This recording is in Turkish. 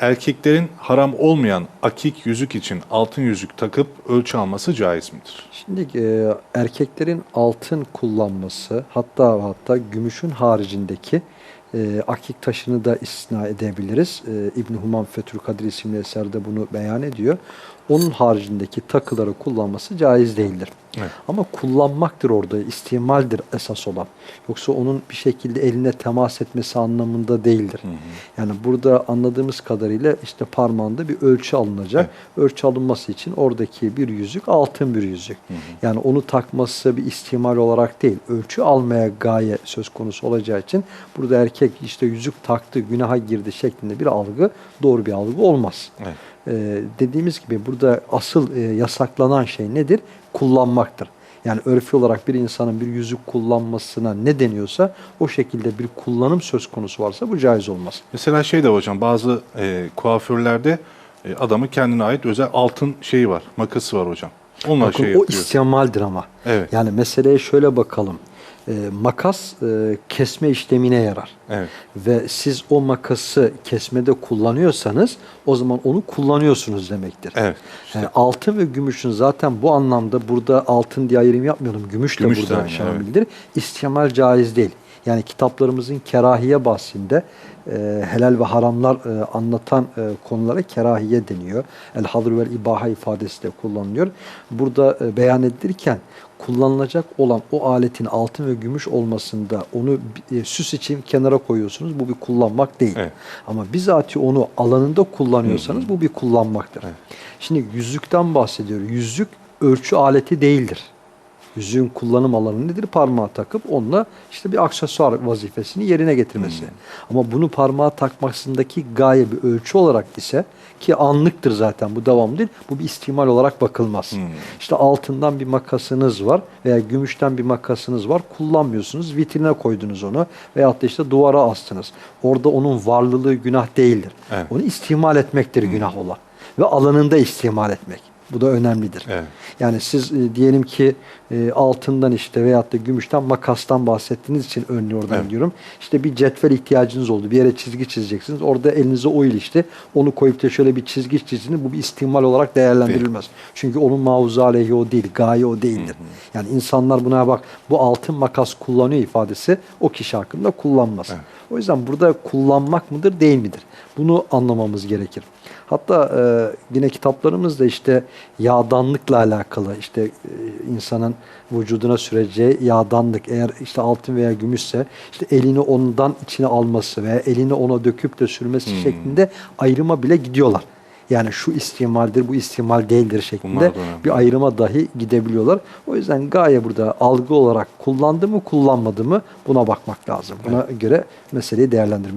erkeklerin haram olmayan akik yüzük için altın yüzük takıp ölçü alması caiz midir? Şimdi e, erkeklerin altın kullanması hatta hatta gümüşün haricindeki e, akik taşını da istisna edebiliriz. E, İbn Humam Fethül Kadir isimli eserde bunu beyan ediyor. Onun haricindeki takıları kullanması caiz değildir. Evet. Ama kullanmaktır orada, istimaldir esas olan. Yoksa onun bir şekilde eline temas etmesi anlamında değildir. Yani burada anladığımız kadarıyla işte parmağında bir ölçü alınacak. Ölçü alınması için oradaki bir yüzük altın bir yüzük. Yani onu takması bir istimal olarak değil, ölçü almaya gaye söz konusu olacağı için burada erkek işte yüzük taktı, günaha girdi şeklinde bir algı doğru bir algı olmaz. Evet. Ee, dediğimiz gibi burada asıl e, yasaklanan şey nedir? Kullanmaktır. Yani örfi olarak bir insanın bir yüzük kullanmasına ne deniyorsa o şekilde bir kullanım söz konusu varsa bu caiz olmaz. Mesela şey de hocam bazı e, kuaförlerde e, adamın kendine ait özel altın şeyi var, makası var hocam. Onunla Bakın şey o istimaldir ama. Evet. Yani meseleye şöyle bakalım. Ee, makas e, kesme işlemine yarar. Evet. Ve siz o makası kesmede kullanıyorsanız o zaman onu kullanıyorsunuz demektir. Evet. Yani altın ve gümüşün zaten bu anlamda burada altın diye ayrım yapmıyorum. Gümüş de Gümüş de burada aynı, şamildir. İstimal caiz değil. Yani kitaplarımızın kerahiye bahsinde e, helal ve haramlar e, anlatan e, konulara kerahiye deniyor. El hadr vel ibaha ifadesi de kullanılıyor. Burada e, beyan edilirken kullanılacak olan o aletin altın ve gümüş olmasında onu e, süs için kenara koyuyorsunuz. Bu bir kullanmak değil. Evet. Ama bizatihi onu alanında kullanıyorsanız bu bir kullanmaktır. Şimdi yüzükten bahsediyor. Yüzük ölçü aleti değildir. Yüzüğün kullanım alanı nedir? Parmağa takıp onunla işte bir aksesuar vazifesini yerine getirmesi. Ama bunu parmağa takmasındaki gaye bir ölçü olarak ise ki anlıktır zaten bu devam değil. Bu bir istimal olarak bakılmaz. İşte altından bir makasınız var veya gümüşten bir makasınız var. Kullanmıyorsunuz. Vitrine koydunuz onu veyahut da işte duvara astınız. Orada onun varlılığı günah değildir. Evet. Onu istimal etmektir günah olan. Ve alanında istimal etmek. Bu da önemlidir. Evet. Yani siz e, diyelim ki e, altından işte veyahut da gümüşten makastan bahsettiğiniz için örneği oradan Evet. diyorum. İşte bir cetvel ihtiyacınız oldu. Bir yere çizgi çizeceksiniz. Orada elinize o ilişti. Onu koyup da şöyle bir çizgi çizdiniz. Bu bir istimal olarak değerlendirilmez. Çünkü onun mavzu aleyhi o değil. Gaye o değildir. Yani insanlar buna bak bu altın makas kullanıyor ifadesi o kişi hakkında kullanmaz. O yüzden burada kullanmak mıdır değil midir? Bunu anlamamız gerekir. Hatta e, yine kitaplarımızda işte yağdanlıkla alakalı işte e, insanın vücuduna süreceği yağdanlık eğer işte altın veya gümüşse işte elini ondan içine alması veya elini ona döküp de sürmesi şeklinde ayrıma bile gidiyorlar. Yani şu istimaldir, bu istimal değildir şeklinde bir ayrıma dahi gidebiliyorlar. O yüzden gaye burada algı olarak kullandı mı, kullanmadı mı buna bakmak lazım. Buna göre meseleyi değerlendirmek